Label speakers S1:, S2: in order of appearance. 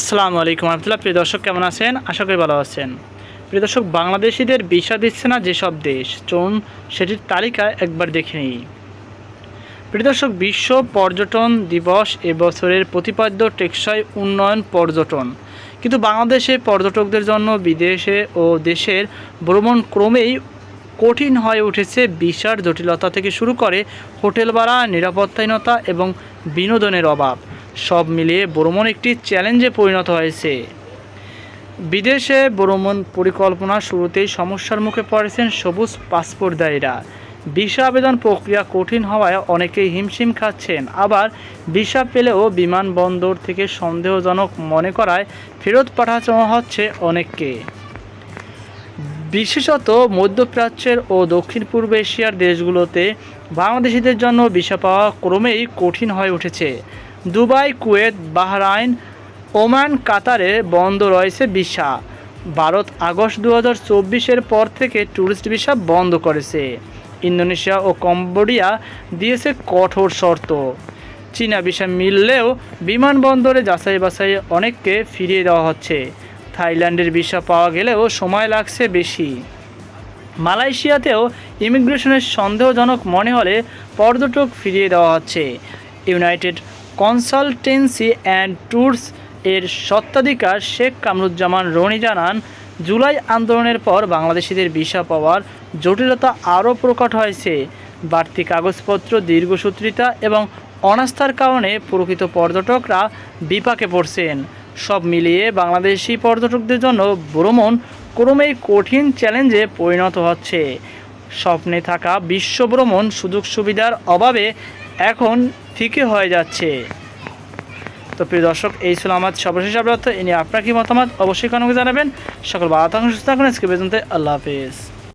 S1: আসসালামু আলাইকুম রহমতুল্লাহ। প্রিয় দর্শক, কেমন আছেন? আশা করি ভালো আছেন। প্রিয় দর্শক, বাংলাদেশিদের ভিসা দিচ্ছে না যেসব দেশ? চলুন সেটির তালিকা একবার দেখে নিই। প্রিয় দর্শক, বিশ্ব পর্যটন দিবস এবছরের প্রতিপাদ্য টেকসই উন্নয়ন পর্যটন। কিন্তু বাংলাদেশে পর্যটকদের জন্য বিদেশে ও দেশের ভ্রমণ ক্রমেই কঠিন হয়ে উঠেছে বিশার জটিলতা থেকে শুরু করে হোটেল ভাড়া নিরাপত্তাহীনতা এবং বিনোদনের অভাব। সব মিলিয়ে ভ্রমণ একটি চ্যালেঞ্জে পরিণত হয়েছে। বিদেশে ভ্রমণ পরিকল্পনা শুরুতেই সমস্যার মুখে পড়েছেন সবুজ পাসপোর্টধারীরা। ভিসা আবেদন প্রক্রিয়া কঠিন হওয়ায় অনেকেই হিমশিম খাচ্ছেন। আবার ভিসা পেলেও বিমানবন্দর থেকে সন্দেহজনক মনে করায় ফেরত পাঠানো হচ্ছে অনেককে। বিশেষত মধ্যপ্রাচ্যের ও দক্ষিণ পূর্ব এশিয়ার দেশগুলোতে বাংলাদেশিদের জন্য ভিসা পাওয়া ক্রমেই কঠিন হয়ে উঠেছে। দুবাই, কুয়েত, বাহরাইন, ওমান, কাতারে বন্ধ রয়েছে ভিসা। ভারত আগস্ট দু হাজার পর থেকে ট্যুরিস্ট ভিসা বন্ধ করেছে। ইন্দোনেশিয়া ও কম্বোডিয়া দিয়েছে কঠোর শর্ত। চীনা ভিসা মিললেও বিমানবন্দরে যাচাই বাছাই অনেককে ফিরিয়ে দেওয়া হচ্ছে। থাইল্যান্ডের ভিসা পাওয়া গেলেও সময় লাগছে বেশি। মালয়েশিয়াতেও ইমিগ্রেশনের সন্দেহজনক মনে হলে পর্যটক ফিরিয়ে দেওয়া হচ্ছে। ইউনাইটেড কনসালটেন্সি অ্যান্ড ট্যুরস এর সত্ত্বাধিকার শেখ কামরুজ্জামান রনি জানান, জুলাই আন্দোলনের পর বাংলাদেশিদের ভিসা পাওয়ার জটিলতা আরও প্রকট হয়েছে। বাড়তি কাগজপত্র, দীর্ঘসূত্রিতা এবং অনাস্থার কারণে প্রকৃত পর্যটকরা বিপাকে পড়ছেন। সব মিলিয়ে বাংলাদেশি পর্যটকদের জন্য ভ্রমণ ক্রমেই কঠিন চ্যালেঞ্জে পরিণত হচ্ছে। স্বপ্নে থাকা বিশ্ব ভ্রমণ সুযোগ সুবিধার অভাবে এখন ফিকে হয়ে যাচ্ছে। তো প্রিয় দর্শক, এই ছিল আমার সর্বশেষ আপডেট। এ নিয়ে আপনার কি মতামত? অবশ্যই কমেন্টে জানাবেন। সকল বাধা সুস্থ থাকুন। আজকে বেতনতে আল্লাহ হাফিজ।